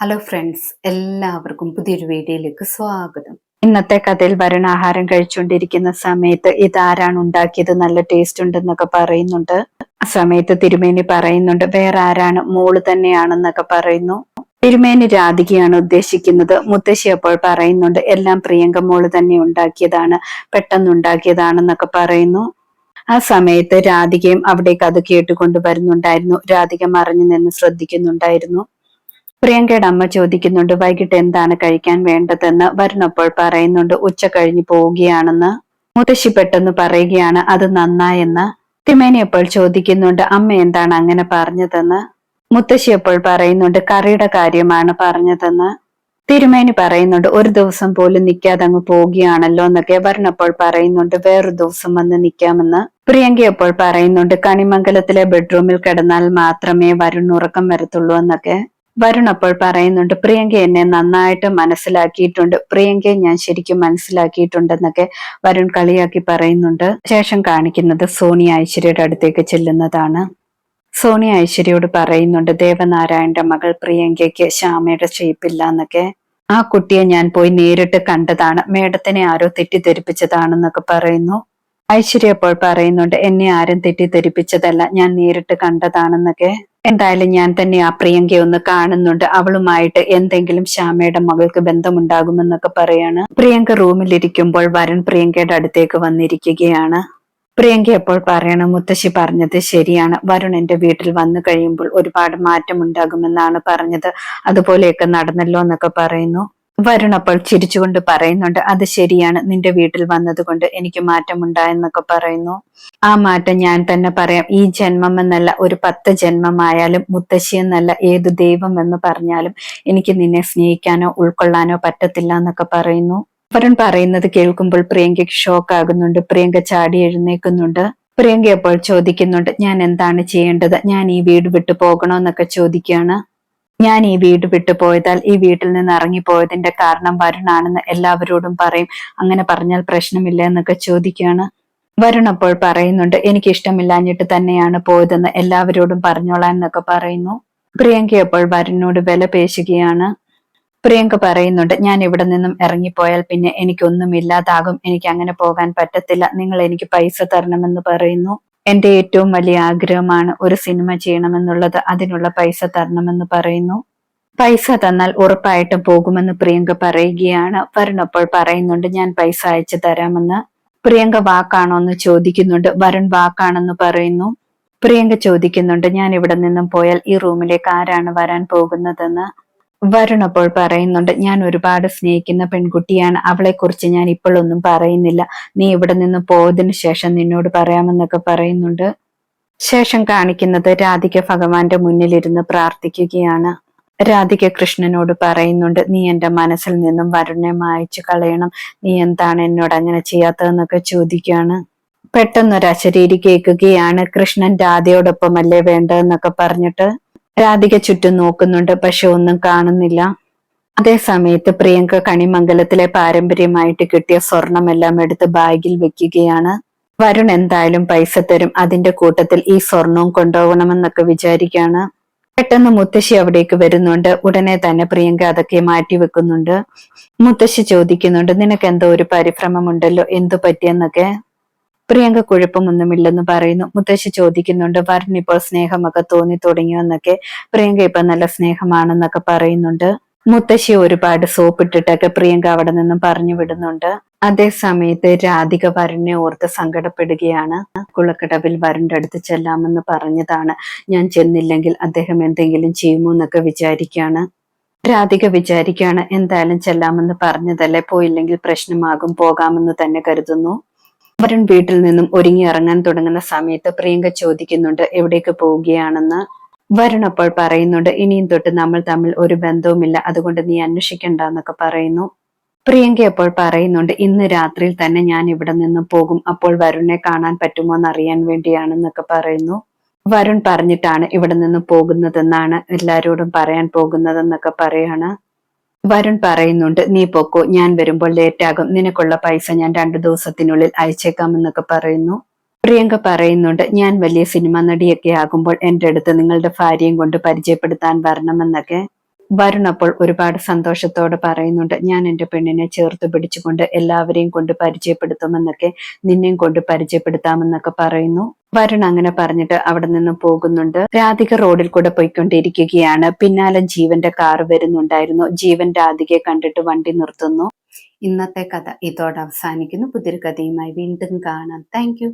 Hello friends എല്ലാവർക്കും പുതിയൊരു വീഡിയോയിലേക്ക് സ്വാഗതം. ഇന്നത്തെ കഥയിൽ വരുന്ന ആഹാരം കഴിച്ചുകൊണ്ടിരിക്കുന്ന സമയത്ത് ഇതാരാണ് ഉണ്ടാക്കിയത്? നല്ല ടേസ്റ്റ് ഉണ്ടെന്നൊക്കെ പറയുന്നുണ്ട്. ആ സമയത്ത് തിരുമേനി പറയുന്നുണ്ട് വേറെ ആരാണ് മോൾ തന്നെയാണെന്നൊക്കെ പറയുന്നു. തിരുമേനി രാധികയാണ് ഉദ്ദേശിക്കുന്നത്. മുത്തശ്ശി അപ്പോൾ പറയുന്നുണ്ട് എല്ലാം പ്രിയങ്ക മോൾ തന്നെ ഉണ്ടാക്കിയതാണ് പെട്ടെന്ന് ഉണ്ടാക്കിയതാണെന്നൊക്കെ പറയുന്നു. ആ സമയത്ത് രാധികയും അവിടേക്ക് അത് കേട്ടുകൊണ്ട് വരുന്നുണ്ടായിരുന്നു. രാധിക മറിഞ്ഞു നിന്ന് ശ്രദ്ധിക്കുന്നുണ്ടായിരുന്നു. പ്രിയങ്കയുടെ അമ്മ ചോദിക്കുന്നുണ്ട് വൈകിട്ട് എന്താണ് കഴിക്കാൻ വേണ്ടതെന്ന്? വരുണപ്പോൾ പറയുന്നുണ്ട് ഉച്ച കഴിഞ്ഞു പോവുകയാണെന്ന്. മുത്തശ്ശി പെട്ടെന്ന് പറയുകയാണ് അത് നന്നായെന്ന്. തിമേനി അപ്പോൾ ചോദിക്കുന്നുണ്ട് അമ്മ എന്താണ് അങ്ങനെ പറഞ്ഞതെന്ന്? മുത്തശ്ശി അപ്പോൾ പറയുന്നുണ്ട് കറിയുടെ കാര്യമാണ് പറഞ്ഞതെന്ന്. തിരുമേനി പറയുന്നുണ്ട് ഒരു ദിവസം പോലും നിൽക്കാതെ അങ്ങ് പോവുകയാണല്ലോ എന്നൊക്കെ വരണപ്പോൾ പറയുന്നുണ്ട് വേറൊരു ദിവസം വന്ന് നിൽക്കാമെന്ന് പ്രിയങ്ക അപ്പോൾ പറയുന്നുണ്ട് കണിമംഗലത്തിലെ ബെഡ്റൂമിൽ കിടന്നാൽ മാത്രമേ വരുൺ ഉറക്കം വരത്തുള്ളൂ എന്നൊക്കെ. വരുൺ അപ്പോൾ പറയുന്നുണ്ട് പ്രിയങ്ക എന്നെ നന്നായിട്ട് മനസ്സിലാക്കിയിട്ടുണ്ട്. പ്രിയങ്കയെ ഞാൻ ശരിക്കും മനസ്സിലാക്കിയിട്ടുണ്ടെന്നൊക്കെ വരുൺ കളിയാക്കി പറയുന്നുണ്ട്. ശേഷം കാണിക്കുന്നത് സോണി ഐശ്വര്യയുടെ അടുത്തേക്ക് ചെല്ലുന്നതാണ്. സോണി ഐശ്വര്യയോട് പറയുന്നുണ്ട് ദേവനാരായണന്റെ മകൾ പ്രിയങ്കയ്ക്ക് ശ്യാമയുടെ ഷേപ്പില്ല എന്നൊക്കെ ആ കുട്ടിയെ ഞാൻ പോയി നേരിട്ട് കണ്ടതാണ്. മേഡത്തിനെ ആരോ തെറ്റിദ്ധരിപ്പിച്ചതാണെന്നൊക്കെ പറയുന്നു. ഐശ്വര്യ അപ്പോൾ പറയുന്നുണ്ട് എന്നെ ആരും തെറ്റിദ്ധരിപ്പിച്ചതല്ല. ഞാൻ നേരിട്ട് കണ്ടതാണെന്നൊക്കെ. എന്തായാലും ഞാൻ തന്നെ ആ പ്രിയങ്കയെ ഒന്ന് കാണുന്നുണ്ട്. അവളുമായിട്ട് എന്തെങ്കിലും ശ്യാമയുടെ മകൾക്ക് ബന്ധമുണ്ടാകുമെന്നൊക്കെ പറയാണ്. പ്രിയങ്ക റൂമിലിരിക്കുമ്പോൾ വരൻ പ്രിയങ്കയുടെ അടുത്തേക്ക് വന്നിരിക്കുകയാണ്. പ്രിയങ്ക എപ്പോൾ പറയണം? മുത്തശ്ശി പറഞ്ഞത് ശരിയാണ്. വരുൺ എന്റെ വീട്ടിൽ വന്നു കഴിയുമ്പോൾ ഒരുപാട് മാറ്റം ഉണ്ടാകുമെന്നാണ് പറഞ്ഞത്. അതുപോലെയൊക്കെ നടന്നല്ലോ എന്നൊക്കെ പറയുന്നു. വരുൺ അപ്പോൾ ചിരിച്ചുകൊണ്ട് പറയുന്നുണ്ട് അത് ശരിയാണ്. നിന്റെ വീട്ടിൽ വന്നതുകൊണ്ട് എനിക്ക് മാറ്റമുണ്ടായെന്നൊക്കെ പറയുന്നു. ആ മാറ്റം ഞാൻ തന്നെ പറയാം. ഈ ജന്മം എന്നല്ല ഒരു പത്ത് ജന്മമായാലും മുത്തശ്ശി എന്നല്ല ഏത് ദൈവം എന്ന് പറഞ്ഞാലും എനിക്ക് നിന്നെ സ്നേഹിക്കാനോ ഉൾക്കൊള്ളാനോ പറ്റത്തില്ല എന്നൊക്കെ പറയുന്നു. വരുൺ പറയുന്നത് കേൾക്കുമ്പോൾ പ്രിയങ്കയ്ക്ക് ഷോക്ക് ആകുന്നുണ്ട് പ്രിയങ്ക ചാടി എഴുന്നേക്കുന്നുണ്ട് പ്രിയങ്ക അപ്പോൾ ചോദിക്കുന്നുണ്ട് ഞാൻ എന്താണ് ചെയ്യേണ്ടത്? ഞാൻ ഈ വീട് വിട്ടു പോകണോ എന്നൊക്കെ ചോദിക്കുകയാണ്. ഞാൻ ഈ വീട് വിട്ടു പോയതാൽ ഈ വീട്ടിൽ നിന്ന് ഇറങ്ങിപ്പോയതിന്റെ കാരണം വരുണാണെന്ന് എല്ലാവരോടും പറയും. അങ്ങനെ പറഞ്ഞാൽ പ്രശ്നമില്ല എന്നൊക്കെ ചോദിക്കുകയാണ്. വരുൺ അപ്പോൾ പറയുന്നുണ്ട് എനിക്ക് ഇഷ്ടമില്ലാഞ്ഞിട്ട് തന്നെയാണ് പോയതെന്ന് എല്ലാവരോടും പറഞ്ഞോളാം എന്നൊക്കെ പറയുന്നു. പ്രിയങ്ക അപ്പോൾ വരുണിനോട് വില പേശുകയാണ്. പ്രിയങ്ക പറയുന്നുണ്ട് ഞാൻ ഇവിടെ നിന്നും ഇറങ്ങിപ്പോയാൽ പിന്നെ എനിക്കൊന്നും ഇല്ലാതാകും. എനിക്ക് അങ്ങനെ പോകാൻ പറ്റത്തില്ല. നിങ്ങൾ എനിക്ക് പൈസ തരണമെന്ന് പറയുന്നു. എന്റെ ഏറ്റവും വലിയ ആഗ്രഹമാണ് ഒരു സിനിമ ചെയ്യണമെന്നുള്ളത് അതിനുള്ള പൈസ തരണമെന്ന് പറയുന്നു. പൈസ തന്നാൽ ഉറപ്പായിട്ടും പോകുമെന്ന് പ്രിയങ്ക പറയുകയാണ്. വരുൺ അപ്പോൾ പറയുന്നുണ്ട് ഞാൻ പൈസ അയച്ചു തരാമെന്ന്. പ്രിയങ്ക വാക്കാണോ എന്ന് ചോദിക്കുന്നുണ്ട്. വരുൺ വാക്കാണെന്ന് പറയുന്നു. പ്രിയങ്ക ചോദിക്കുന്നുണ്ട് ഞാൻ ഇവിടെ നിന്നും പോയാൽ ഈ റൂമിലേക്ക് ആരാണ് വരാൻ പോകുന്നതെന്ന്? വരുൺ അപ്പോൾ പറയുന്നുണ്ട് ഞാൻ ഒരുപാട് സ്നേഹിക്കുന്ന പെൺകുട്ടിയാണ്. അവളെ കുറിച്ച് ഞാൻ ഇപ്പോഴൊന്നും പറയുന്നില്ല. നീ ഇവിടെ നിന്ന് പോയതിനു ശേഷം നിന്നോട് പറയാമെന്നൊക്കെ പറയുന്നുണ്ട്. ശേഷം കാണിക്കുന്നത് രാധിക ഭഗവാന്റെ മുന്നിലിരുന്ന് പ്രാർത്ഥിക്കുകയാണ്. രാധിക കൃഷ്ണനോട് പറയുന്നുണ്ട് നീ എന്റെ മനസ്സിൽ നിന്നും വരുണെ മായച്ചു കളയണം. നീ എന്താണ് എന്നോട് അങ്ങനെ ചെയ്യാത്തതെന്നൊക്കെ ചോദിക്കുകയാണ്. പെട്ടെന്നൊരു അശരീരി കേൾക്കുകയാണ്. കൃഷ്ണൻ രാധയോടൊപ്പമല്ലേ വേണ്ടതെന്നൊക്കെ പറഞ്ഞിട്ട് രാധിക ചുറ്റും നോക്കുന്നുണ്ട് പക്ഷെ ഒന്നും കാണുന്നില്ല. അതേ സമയത്ത് പ്രിയങ്ക കണിമംഗലത്തിലെ പാരമ്പര്യമായിട്ട് കിട്ടിയ സ്വർണമെല്ലാം എടുത്ത് ബാഗിൽ വെക്കുകയാണ്. വരുൺ എന്തായാലും പൈസ തരും അതിന്റെ കൂട്ടത്തിൽ ഈ സ്വർണവും കൊണ്ടുപോകണമെന്നൊക്കെ വിചാരിക്കാണ് പെട്ടെന്ന് മുത്തശ്ശി അവിടേക്ക് വരുന്നുണ്ട് ഉടനെ തന്നെ പ്രിയങ്ക അതൊക്കെ മാറ്റി വെക്കുന്നുണ്ട്. മുത്തശ്ശി ചോദിക്കുന്നുണ്ട് നിനക്ക് എന്തോ ഒരു പരിഭ്രമം ഉണ്ടല്ലോ എന്തു പറ്റിയെന്നൊക്കെ? പ്രിയങ്ക കുഴപ്പമൊന്നുമില്ലെന്ന് പറയുന്നു. മുത്തശ്ശി ചോദിക്കുന്നുണ്ട് വരൻ ഇപ്പോൾ സ്നേഹമൊക്കെ തോന്നി തുടങ്ങിയോന്നൊക്കെ പ്രിയങ്ക ഇപ്പൊ നല്ല സ്നേഹമാണെന്നൊക്കെ പറയുന്നുണ്ട്. മുത്തശ്ശി ഒരുപാട് സോപ്പിട്ടിട്ടൊക്കെ പ്രിയങ്ക അവിടെ നിന്നും പറഞ്ഞു വിടുന്നുണ്ട്. അതേ സമയത്ത് രാധിക വരുണിനെ ഓർത്ത് സങ്കടപ്പെടുകയാണ്. കുളക്കടവിൽ വരുണിന്റെ അടുത്ത് ചെല്ലാമെന്ന് പറഞ്ഞതാണ്. ഞാൻ ചെന്നില്ലെങ്കിൽ അദ്ദേഹം എന്തെങ്കിലും ചെയ്യുമോ എന്നൊക്കെ വിചാരിക്കുകയാണ്. രാധിക വിചാരിക്കുകയാണ് എന്തായാലും ചെല്ലാമെന്ന് പറഞ്ഞതല്ലേ. പോയില്ലെങ്കിൽ പ്രശ്നമാകും. പോകാമെന്ന് തന്നെ കരുതുന്നു. വരുൺ വീട്ടിൽ നിന്നും ഒരുങ്ങി ഇറങ്ങാൻ തുടങ്ങുന്ന സമയത്ത് പ്രിയങ്ക ചോദിക്കുന്നുണ്ട് എവിടേക്ക് പോവുകയാണെന്ന്? വരുൺ അപ്പോൾ പറയുന്നുണ്ട് ഇനിയും തൊട്ട് നമ്മൾ തമ്മിൽ ഒരു ബന്ധവുമില്ല അതുകൊണ്ട് നീ അന്വേഷിക്കണ്ട എന്നൊക്കെ പറയുന്നു. പ്രിയങ്ക അപ്പോൾ പറയുന്നുണ്ട് ഇന്ന് രാത്രിയിൽ തന്നെ ഞാൻ ഇവിടെ നിന്ന് പോകും അപ്പോൾ വരുണിനെ കാണാൻ പറ്റുമോ എന്ന് അറിയാൻ വേണ്ടിയാണെന്നൊക്കെ പറയുന്നു. വരുൺ പറഞ്ഞിട്ടാണ് ഇവിടെ നിന്ന് പോകുന്നതെന്നാണ് എല്ലാരോടും പറയാൻ പോകുന്നതെന്നൊക്കെ പറയാണ്. വരുൺ പറയുന്നുണ്ട് നീ പൊക്കോ ഞാൻ വരുമ്പോൾ ലേറ്റ് ആകും. നിനക്കുള്ള പൈസ ഞാൻ രണ്ടു ദിവസത്തിനുള്ളിൽ അയച്ചേക്കാമെന്നൊക്കെ പറയുന്നു. പ്രിയങ്ക പറയുന്നുണ്ട് ഞാൻ വലിയ സിനിമ നടിയൊക്കെ ആകുമ്പോൾ എന്റെ അടുത്ത് നിങ്ങളുടെ ഭാര്യയും കൊണ്ട് പരിചയപ്പെടുത്താൻ വരണമെന്നൊക്കെ. വരുൺ അപ്പോൾ ഒരുപാട് സന്തോഷത്തോടെ പറയുന്നുണ്ട് ഞാൻ എന്റെ പെണ്ണിനെ ചേർത്ത് പിടിച്ചുകൊണ്ട് എല്ലാവരെയും കൊണ്ട് പരിചയപ്പെടുത്തുമെന്നൊക്കെ നിന്നെയും കൊണ്ട് പരിചയപ്പെടുത്താമെന്നൊക്കെ പറയുന്നു. വരുൺ അങ്ങനെ പറഞ്ഞിട്ട് അവിടെ നിന്ന് പോകുന്നുണ്ട്. രാധിക റോഡിൽ കൂടെ പോയിക്കൊണ്ടിരിക്കുകയാണ്. പിന്നാലെ ജീവന്റെ കാർ വരുന്നുണ്ടായിരുന്നു. ജീവൻ രാധികയെ കണ്ടിട്ട് വണ്ടി നിർത്തുന്നു. ഇന്നത്തെ കഥ ഇതോടെ അവസാനിക്കുന്നു. പുതിയൊരു കഥയുമായി വീണ്ടും കാണാം. താങ്ക്